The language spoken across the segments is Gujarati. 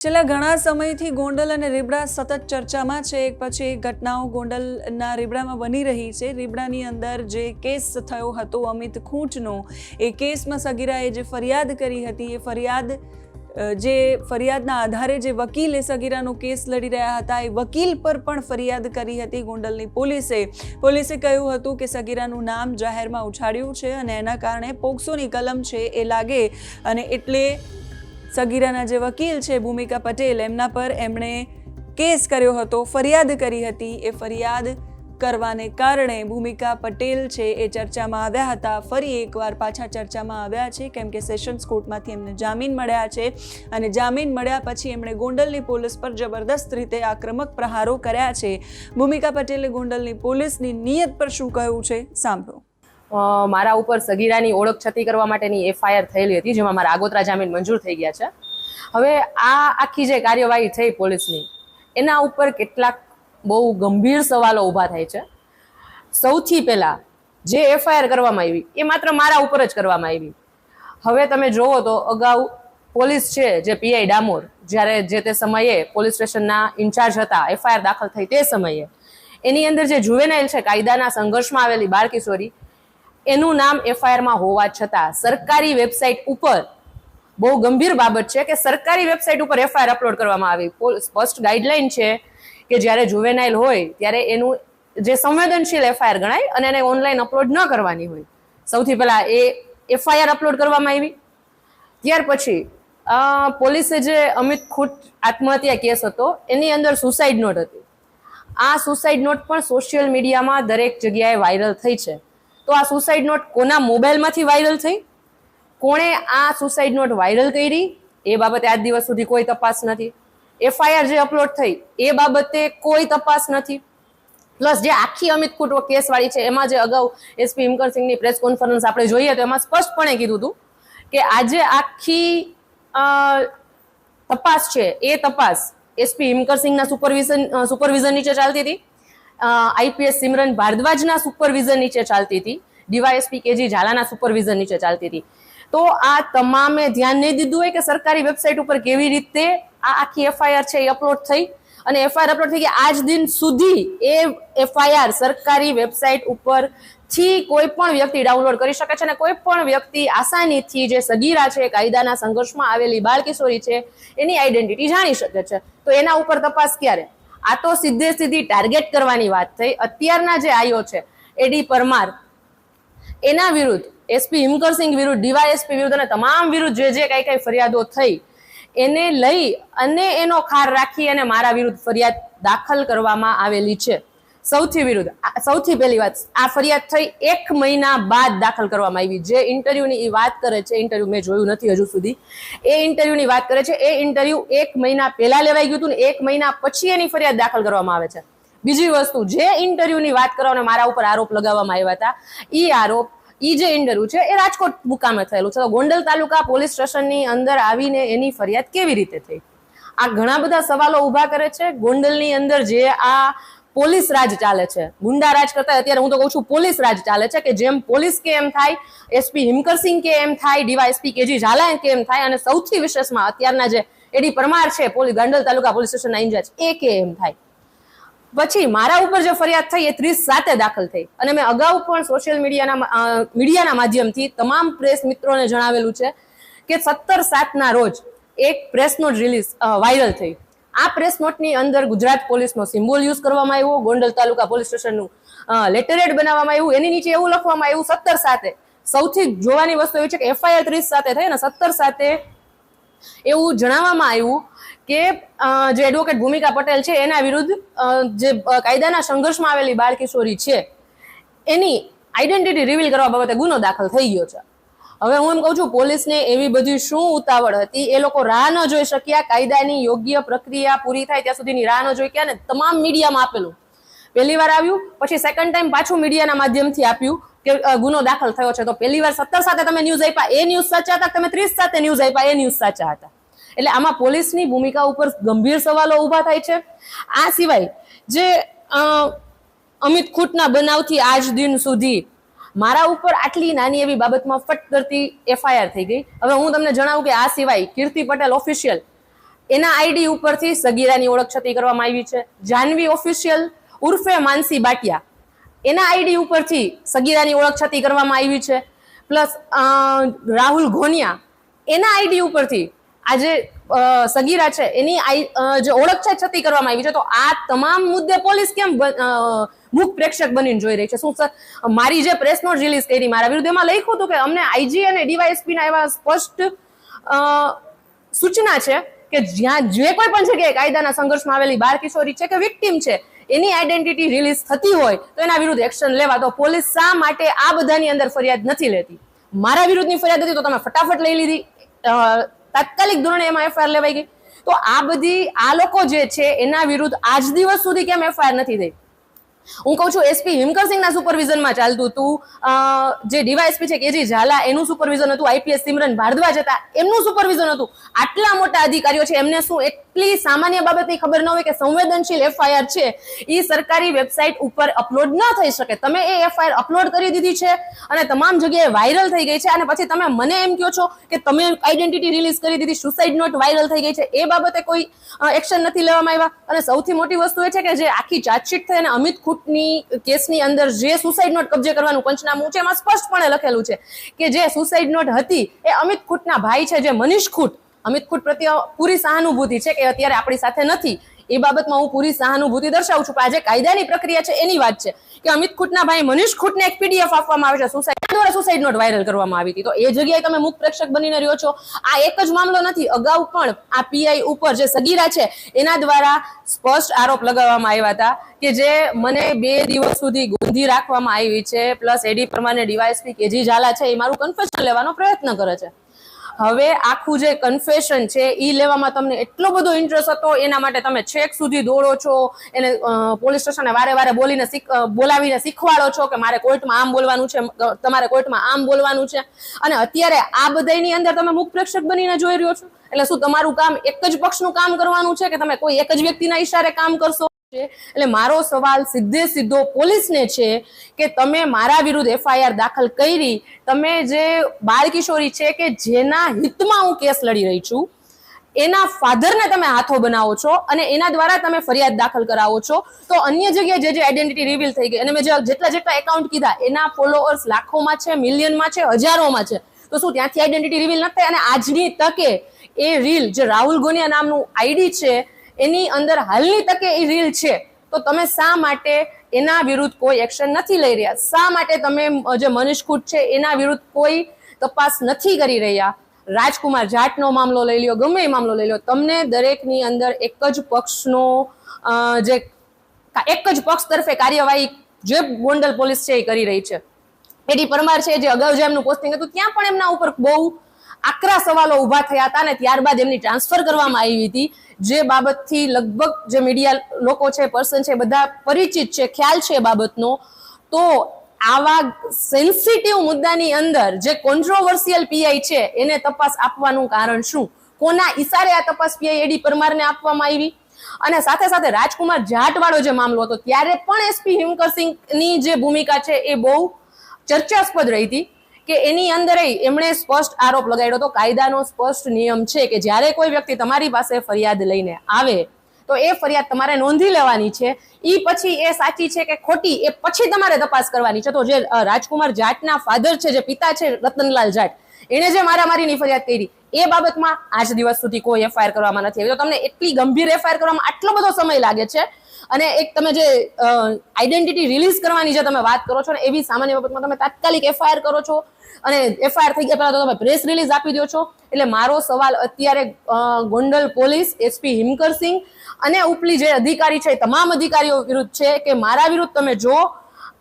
છેલ્લા ઘણા સમયથી ગોંડલ અને રીબડા સતત ચર્ચામાં છે. એક પછી એક ઘટનાઓ ગોંડલના રીબડામાં બની રહી છે. રીબડાની અંદર જે કેસ થયો હતો, અમિત ખૂંટનો, એ કેસમાં સગીરાએ જે ફરિયાદ કરી હતી, એ ફરિયાદ જે ફરિયાદના આધારે જે વકીલ એ સગીરાનો કેસ લડી રહ્યા હતા, એ વકીલ પર પણ ફરિયાદ કરી હતી ગોંડલની પોલીસે. પોલીસે કહ્યું હતું કે સગીરાનું નામ જાહેરમાં ઉછાળ્યું છે અને એના કારણે પોક્સોની કલમ છે એ લાગે અને એટલે સગીરાના જે વકીલ છે, ભૂમિકા પટેલ, એમના પર એમણે કેસ કર્યો હતો, ફરિયાદ કરી હતી. એ ફરિયાદ કરવાને કારણે ભૂમિકા પટેલ છે, એ ચર્ચામાં આવ્યા હતા. ફરી એકવાર પાછા ચર્ચામાં આવ્યા છે, કેમ કે સેશન્સ કોર્ટમાંથી એમને જામીન મળ્યા છે અને જામીન મળ્યા પછી એમણે ગોંડલની પોલીસ પર જબરદસ્ત રીતે આક્રમક પ્રહારો કર્યા છે. ભૂમિકા પટેલે ગોંડલની પોલીસની નિયત પર શું કહ્યું છે, સાંભળો. મારા ઉપર સગીરાની ઓળખ છતી કરવા માટેની એફઆઈઆર થયેલી હતી, જેમાં મારા આગોતરા જામીન મંજૂર થઈ ગયા છે. હવે આ આખી જે કાર્યવાહી થઈ પોલીસની, એના ઉપર કેટલાક બહુ ગંભીર સવાલો ઊભા થાય છે. સૌથી પહેલાં જે એફઆઈઆર કરવામાં આવી, એ માત્ર મારા ઉપર જ કરવામાં આવી. હવે તમે જોવો તો અગાઉ પોલીસ છે, જે પીઆઈ ડામોર, જ્યારે જે તે સમયે પોલીસ સ્ટેશનના ઇન્ચાર્જ હતા, એફઆઈઆર દાખલ થઈ તે સમયે, એની અંદર જે જુવેનાઇલ છે, કાયદાના સંઘર્ષમાં આવેલી બાળ એનું નામ એફઆઈઆરમાં હોવા છતાં સરકારી વેબસાઇટ ઉપર બહુ ગંભીર બાબત છે કે સરકારી વેબસાઇટ ઉપર એફઆઈઆર અપલોડ કરવામાં આવી. સ્પષ્ટ ગાઈડલાઈન છે કે જ્યારે જુવેનાઇલ હોય ત્યારે એનું જે સંવેદનશીલ એફઆઈઆર ગણાય અને એને ઓનલાઈન અપલોડ ન કરવાની હોય. સૌથી પહેલાં એ એફઆઈઆર અપલોડ કરવામાં આવી. ત્યાર પછી પોલીસે જે અમિત ખૂટ આત્મહત્યા કેસ હતો, એની અંદર સુસાઇડ નોટ હતી. આ સુસાઇડ નોટ પણ સોશિયલ મીડિયામાં દરેક જગ્યાએ વાયરલ થઈ છે. તો આ સુસાઇડ નોટ કોના મોબાઈલમાંથી વાયરલ થઈ? કોણે આ સુસાઇડ નોટ વાયરલ કરી? એ બાબતે આજ દિવસ સુધી કોઈ તપાસ નથી. એફઆઈઆર જે અપલોડ થઈ, એ બાબતે કોઈ તપાસ નથી. પ્લસ જે આખી અમિત કુટો કેસવાળી છે, એમાં જે અગાઉ એસપી હિમકરસિંહની પ્રેસ કોન્ફરન્સ આપણે જોઈએ તો એમાં સ્પષ્ટપણે કીધું હતું કે આજે આખી તપાસ છે, એ તપાસ એસપી હિમકરસિંહના સુપરવિઝન સુપરવિઝન નીચે ચાલતી હતી. આઈપીએસ સિમરન ભારદ્વાજના સુપરવિઝન નીચે ચાલતી હતી. ડીવાયએસપી કેજી ઝાલાના સુપરવિઝન નીચે ચાલતી હતી. તો આ તમામે ધ્યાન નહીં દીધું હોય કે સરકારી વેબસાઇટ ઉપર કેવી રીતે આ આખી એફઆઈઆર છે એ અપલોડ થઈ અને એફઆઈઆર અપલોડ થઈ કે આજ દિન સુધી એ એફઆઈઆર સરકારી વેબસાઇટ ઉપરથી કોઈ પણ વ્યક્તિ ડાઉનલોડ કરી શકે છે અને કોઈ પણ વ્યક્તિ આસાનીથી જે સગીરા છે, કાયદાના સંઘર્ષમાં આવેલી બાળકિશોરી છે, એની આઈડેન્ટિટી જાણી શકે છે. તો એના ઉપર તપાસ ક્યારે? આ તો સીધે સીધી ટાર્ગેટ કરવાની વાત થઈ. અત્યારના જે આયો છે એડી પરમાર, એના વિરુદ્ધ એસપી હિમકરસિંહ વિરુદ્ધ ડીવાયએસપી વિરુદ્ધ અને તમામ વિરુદ્ધ જે જે કઈ કઈ ફરિયાદો થઈ, એને લઈ અને એનો ખાર રાખી અને મારા વિરુદ્ધ ફરિયાદ દાખલ કરવામાં આવેલી છે. સૌથી વિરુદ્ધ. સૌથી પહેલી વાત, આ ફરિયાદ થઈ એક મહિના બાદ દાખલ કરવામાં આવી. જે ઇન્ટરવ્યુની એ વાત કરે છે, ઇન્ટરવ્યુ મેં જોયું નથી હજુ સુધી. એ ઇન્ટરવ્યુની વાત કરે છે, એ ઇન્ટરવ્યુ એક મહિના પહેલા લેવાઈ ગયું હતું ને એક મહિના પછી એની ફરિયાદ દાખલ કરવામાં આવે છે. બીજી વસ્તુ, જે ઇન્ટરવ્યુની વાત કરવાનો મારા ઉપર આરોપ લગાવવામાં આવ્યા હતા એ આરોપ, ઈ જે ઇન્ટરવ્યુ છે, એ રાજકોટ મુકામે થયેલું છે. તો ગોંડલ તાલુકા પોલીસ સ્ટેશનની અંદર આવીને એની ફરિયાદ કેવી રીતે થઈ? આ ઘણા બધા સવાલો ઊભા કરે છે. ગોંડલની અંદર જે આ પોલીસ રાજ ચાલે છે. ગુંડા રાજ કરતા અત્યારે હું તો કહું છું પોલીસ રાજ ચાલે છે કે જેમ પોલીસ કે એમ થાય એસપી હિમકરસિંહ કે એમ થાય ડીવાયએસપી કેજી ઝાલા કે એમ થાય અને સૌથી વિશેષમાં અત્યારના જે એડી પરમાર છે પોલીસ ગાંડલ તાલુકા પોલીસ સ્ટેશનના ઇન્ચાર્જ, એ કે એમ થાય. પછી મારા ઉપર જે ફરિયાદ થઈ એ ત્રીસ સાતે દાખલ થઈ. અને મેં અગાઉ પણ સોશિયલ મીડિયાના મીડિયાના માધ્યમથી તમામ પ્રેસ મિત્રોને જણાવેલું છે કે સત્તર સાતના રોજ એક પ્રેસનો જ રિલીઝ વાયરલ થઈ. આ પ્રેસ નોટની અંદર ગુજરાત પોલીસનો સિમ્બોલ યુઝ કરવામાં આવ્યો, ગોંડલ તાલુકા પોલીસ સ્ટેશનનું લેટરેડ બનાવવામાં આવ્યું, એની નીચે એવું લખવામાં આવ્યું, સત્તર સાથે. સૌથી જોવાની વસ્તુ એવી છે કે એફઆઈઆર ત્રીસ સાથે થઈ અને સત્તર સાથે એવું જણાવવામાં આવ્યું કે જે એડવોકેટ ભૂમિકા પટેલ છે, એના વિરુદ્ધ જે કાયદાના સંઘર્ષમાં આવેલી બાળ કિશોરી છે, એની આઈડેન્ટિટી રિવીલ કરવા બાબતે ગુનો દાખલ થઈ ગયો છે. હવે હું એમ કહું છું, પોલીસને એવી બધી શું ઉતાવળ હતી? એ લોકો રાહ ન જોઈ શક્યા, કાયદાની યોગ્ય પ્રક્રિયા પૂરી થાય ત્યાં સુધીની રાહ ન જોઈ ક્યાં ને તમામ મીડિયામાં આપેલું. પહેલી વાર આવ્યું, પછી સેકન્ડ ટાઈમ પાછું મીડિયાના માધ્યમથી આપ્યું કે ગુનો દાખલ થયો છે. તો પહેલી વાર સત્તર સાથે તમે ન્યૂઝ આપ્યા. એ ન્યૂઝ સાચા હતા તમે ત્રીસ સાથે ન્યૂઝ આપ્યા? એ ન્યૂઝ સાચા હતા. એટલે આમાં પોલીસની ભૂમિકા ઉપર ગંભીર સવાલો ઊભા થાય છે. આ સિવાય જે અમિત ખૂટના બનાવથી આજ દિન સુધી મારા ઉપર આટલી નાની એવી બાબતમાં ફટ કરતી એફઆઈઆર થઈ ગઈ. હવે હું તમને જણાવું કે આ સિવાય કીર્તિ પટેલ ઓફિશિયલ એના આઈડી ઉપરથી સગીરાની ઓળખ છતી કરવામાં આવી છે. જાનવી ઓફિશિયલ ઉર્ફે માનસી બાટિયા એના આઈડી ઉપરથી સગીરાની ઓળખ છતી કરવામાં આવી છે. પ્લસ રાહુલ ઘોનિયા એના આઈડી ઉપરથી આજે જે સગીરા છે, એની જે ઓળખ છે છતી કરવામાં આવી છે, તો આ તમામ મુદ્દે પોલીસ કેમ મુખ પ્રેક્ષક બનીને જોઈ રહી છે? શું સર, મારી જે પ્રેસ નોટ રિલીઝ કરી, મારા વિરુદ્ધ એમાં લખ્યું હતું કે અમને આઈજી અને ડીવાયએસપી ના એવા સ્પષ્ટ સૂચના છે કે જ્યાં જે કોઈ પણ જગ્યાએ કાયદાના સંઘર્ષમાં આવેલી બાળ કિશોરી છે કે વિક્ટીમ છે, એની આઈડેન્ટિટી રિલીઝ થતી હોય, તો એના વિરુદ્ધ એક્શન લેવા, તો પોલીસ શા માટે આ બધાની અંદર ફરિયાદ નથી લેતી? મારા વિરુદ્ધની ફરિયાદ હતી, તો તમે ફટાફટ લઈ લીધી. તાત્કાલિક ધોરણે એમાં એફઆઈઆર લેવાઈ ગઈ. તો આ બધી આ લોકો જે છે, એના વિરુદ્ધ આજ દિવસ સુધી કેમ એફઆઈઆર નથી થઈ? હું કહું છું એસપી હિમકરસિંહના સુપરવિઝનમાં ચાલતું હતું. જે ડીવાયએસપી છે કેજી ઝાલા, એનું સુપરવિઝન હતું. આઈપીએસ સિમરન ભારદ્વાજ હતા. એમનું સુપરવિઝન હતું. આટલા મોટા અધિકારીઓ છે. એમને શું એટલી સામાન્ય બાબતની ખબર ન હોય કે સંવેદનશીલ એફઆઈઆર છે. એ સરકારી વેબસાઇટ ઉપર અપલોડ ન થઈ શકે. તમે એ એફઆઈઆર અપલોડ કરી દીધી છે અને તમામ જગ્યાએ વાયરલ થઈ ગઈ છે અને પછી તમે મને એમ કહો છો કે તમે આઈડેન્ટિટી રિલીઝ કરી દીધી સુસાઇડ નોટ વાયરલ થઈ ગઈ છે. એ બાબતે કોઈ એક્શન નથી લેવામાં આવ્યા. અને સૌથી મોટી વસ્તુ એ છે કે જે આખી ચાર્જશીટ થઈ અને અમિત ખૂટની, કેસની અંદર જે સુસાઇડ નોટ કબજે કરવાનું પંચનામું છે, એમાં સ્પષ્ટપણે લખેલું છે કે જે સુસાઇડ નોટ હતી એ અમિત ખૂટના ભાઈ છે, જે મનીષ ખૂટ. અમિત ખૂટ પ્રત્યે પૂરી સહાનુભૂતિ છે કે અત્યારે આપણી સાથે નથી. એ બાબતમાં હું પૂરી સહાનુભૂતિ દર્શાવું છું પણ આજે કાયદાની પ્રક્રિયા છે, એની વાત છે. કે અમિત ખૂટના ભાઈ મનીષ ખૂટને એક પીડીએફ આપવામાં આવે છે. સુસાઇડ દ્વારા સુસાઇડ નોટ વાયરલ કરવામાં આવી હતી. તો એ જગ્યાએ તમે મુખ પ્રેક્ષક બનીને રહ્યો છો. આ એક જ મામલો નથી, અગાઉ પણ આ પીઆઈ ઉપર જે સગીરા છે, એના દ્વારા સ્પષ્ટ આરોપ લગાવવામાં આવ્યા હતા કે જે મને બે દિવસ સુધી ગોંધી રાખવામાં આવી છે, પ્લસ એડી પ્રમાણે ડીવાયસપી કેજી ઝાલા છે, એ મારું કન્ફેશન લેવાનો પ્રયત્ન કરે છે. હવે આખું જે કન્ફેશન છે એ લેવામાં તમને એટલો બધો ઇન્ટરેસ્ટ હતો, એના માટે તમે છેક સુધી દોડો છો, એને પોલીસ સ્ટેશને વારે વારે બોલીને બોલાવીને શીખવાડો છો કે મારે કોર્ટમાં આમ બોલવાનું છે તમારે કોર્ટમાં આમ બોલવાનું છે. અને અત્યારે આ બધાની અંદર તમે મુખ પ્રેક્ષક બનીને જોઈ રહ્યો છો. એટલે શું તમારું કામ એક જ પક્ષનું કામ કરવાનું છે કે તમે કોઈ એક જ વ્યક્તિના ઈશારે કામ કરશો? છે? એટલે મારો સવાલ સીધે સીધો પોલીસને છે કે તમે મારા વિરુદ્ધ એફઆઈઆર દાખલ કરી, તમે જે બાળકિશોરી છે કે જેના હિતમાં હું કેસ લડી રહી છું, એના ફાધરને તમે હાથો બનાવો છો અને એના દ્વારા તમે ફરિયાદ દાખલ કરાવો છો. તો અન્ય જગ્યાએ જે જે આઈડેન્ટિટી રિવીલ થઈ ગઈ, અને મેં જેટલા જેટલા એકાઉન્ટ કીધા, એના ફોલોઅર્સ લાખોમાં છે મિલિયનમાં છે, હજારોમાં છે. તો શું ત્યાંથી આઈડેન્ટિટી રિવીલ નથી થાય? અને આજની તકે એ રીલ જે રાહુલ ગોનિયા નામનું આઈડી છે એની અંદર હાલની તકે એ રીલ છે. તો તમે શા માટે એના વિરુદ્ધ કોઈ એક્શન નથી લઈ રહ્યા? શા માટે તમે જે મનીષ ખૂટ છે, એના વિરુદ્ધ કોઈ તપાસ નથી કરી રહ્યા? રાજકુમાર જાટનો મામલો લઈ લ્યો, ગમે એ મામલો લઈ લ્યો, તમને દરેકની અંદર એક જ પક્ષનો જે એક જ પક્ષ તરફે કાર્યવાહી જે ગોંડલ પોલીસ છે એ કરી રહી છે. એડી પરમાર છે જે અગાઉ જે એમનું પોસ્ટિંગ હતું, ત્યાં પણ એમના ઉપર બહુ આકરા સવાલો ઊભા થયા હતા અને ત્યારબાદ એમની ટ્રાન્સફર કરવામાં આવી હતી. જે બાબતથી લગભગ જે મીડિયા લોકો છે પર્સન છે, બધા પરિચિત છે, ખ્યાલ છે બાબતનો. તો આવા સેન્સિટિવ મુદ્દાની અંદર જે કોન્ટ્રોવર્સિયલ પીઆઈ છે, એને તપાસ આપવાનું કારણ શું? કોના ઈશારે આ તપાસ પીઆઈ એડી પરમારને આપવામાં આવી? અને સાથે સાથે રાજકુમાર જાટવાળો જે મામલો હતો, ત્યારે પણ એસપી હિમકર સિંહની જે ભૂમિકા છે, એ બહુ ચર્ચાસ્પદ રહી હતી. કે એની અંદર એમણે સ્પષ્ટ આરોપ લગાડ્યો હતો. કાયદાનો સ્પષ્ટ નિયમ છે કે જ્યારે કોઈ વ્યક્તિ તમારી પાસે ફરિયાદ લઈને આવે, તો એ ફરિયાદ તમારે નોંધી લેવાની છે. એ પછી એ સાચી છે કે ખોટી, એ પછી તમારે તપાસ કરવાની છે. તો જે રાજકુમાર જાટના ફાધર છે, જે પિતા છે, રતનલાલ જાટ એણે જે મારામારીની ફરિયાદ કરી, એ બાબતમાં આજ દિવસ સુધી કોઈ એફઆઈઆર કરવામાં નથી આવી. તો તમને એટલી ગંભીર એફઆઈઆર કરવામાં આટલો બધો સમય લાગે છે અને એક તમે જે આઈડેન્ટિટી રિલીઝ કરવાની જે તમે વાત કરો છો ને, એવી સામાન્ય બાબતમાં તમે તાત્કાલિક એફઆઈઆર કરો છો અને એફઆઈઆર થઈ ગયા પહેલા તો તમે પ્રેસ રિલીઝ આપી દો છો. એટલે મારો સવાલ અત્યારે ગોંડલ પોલીસ એસપી હિમકરસિંહ અને ઉપલી જે અધિકારી છે તમામ અધિકારીઓ વિરુદ્ધ છે કે મારા વિરુદ્ધ તમે જો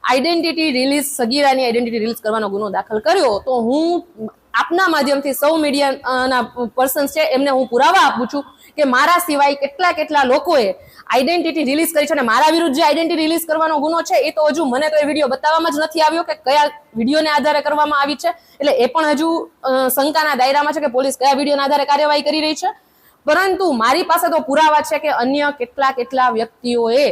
આઈડેન્ટિટી રિલીઝ સગીરાની આઈડેન્ટિટી રિલીઝ કરવાનો ગુનો દાખલ કર્યો, તો હું આપના માધ્યમથી સૌ મીડિયાના પર્સન્સ છે, એમને હું પુરાવા આપું છું કે મારા સિવાય કેટલા કેટલા લોકોએ આઈડેન્ટિટી રિલીઝ કરી છે અને મારા વિરુદ્ધ જે આઈડેન્ટિટી રિલીઝ કરવાનો ગુનો છે, એ તો હજુ મને તો એ વીડિયો બતાવવામાં જ નથી આવ્યો કે કયા વિડીયોને આધારે કરવામાં આવી છે. એટલે એ પણ હજુ શંકાના દાયરામાં છે કે પોલીસ કયા વિડીયોના આધારે કાર્યવાહી કરી રહી છે. પરંતુ મારી પાસે તો પુરાવા છે કે અન્ય કેટલા કેટલા વ્યક્તિઓએ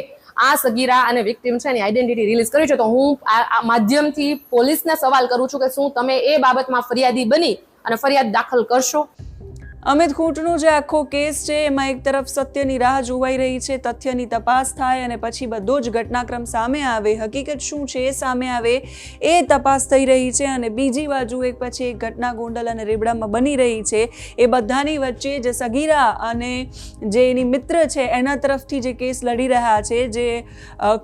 આ સગીરા અને વિક્ટિમ છે એની આઈડેન્ટિટી રિલીઝ કરી છે, તો હું આ માધ્યમથી પોલીસને સવાલ કરું છું કે શું તમે એ બાબતમાં ફરિયાદી બની અને ફરિયાદ દાખલ કરશો? અમિત ખૂંટનો જે આખો કેસ છે, એમાં એક તરફ સત્યની રાહ જોવાઈ રહી છે, તથ્યની તપાસ થાય અને પછી બધો જ ઘટનાક્રમ સામે આવે. હકીકત શું છે એ સામે આવે એ તપાસ થઈ રહી છે અને બીજી બાજુ એક પછી એક ઘટના ગોંડલ અને રેબડામાં બની રહી છે. એ બધાની વચ્ચે જે સગીરા અને જે એની મિત્ર છે, એના તરફથી જે કેસ લડી રહ્યા છે, જે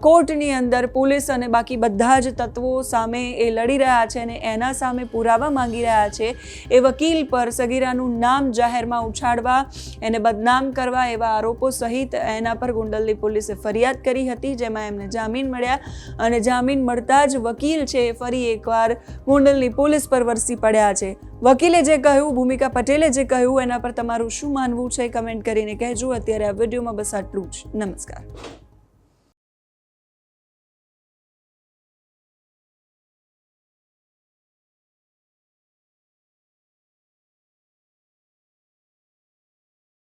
કોર્ટની અંદર પોલીસ અને બાકી બધા જ તત્વો સામે એ લડી રહ્યા છે અને એના સામે પુરાવા માંગી રહ્યા છે. એ વકીલ પર સગીરાનું નામ જાહેરમાં ઉછાળવા એને બદનામ કરવા એવા આરોપો સહિત એના પર ગુંડલની પોલીસે ફરિયાદ કરી હતી, જેમાં એમને જામીન મળ્યા અને જામીન મળતા જ વકીલ છે એ ફરી એકવાર ગુંડલની પોલીસ પર વરસી પડ્યા છે. વકીલે જે કહ્યું, ભૂમિકા પટેલે જે કહ્યું, એના પર તમારું શું માનવું છે? કમેન્ટ કરીને કહેજો. અત્યારે આ વિડીયોમાં બસ આટલું જ. નમસ્કાર.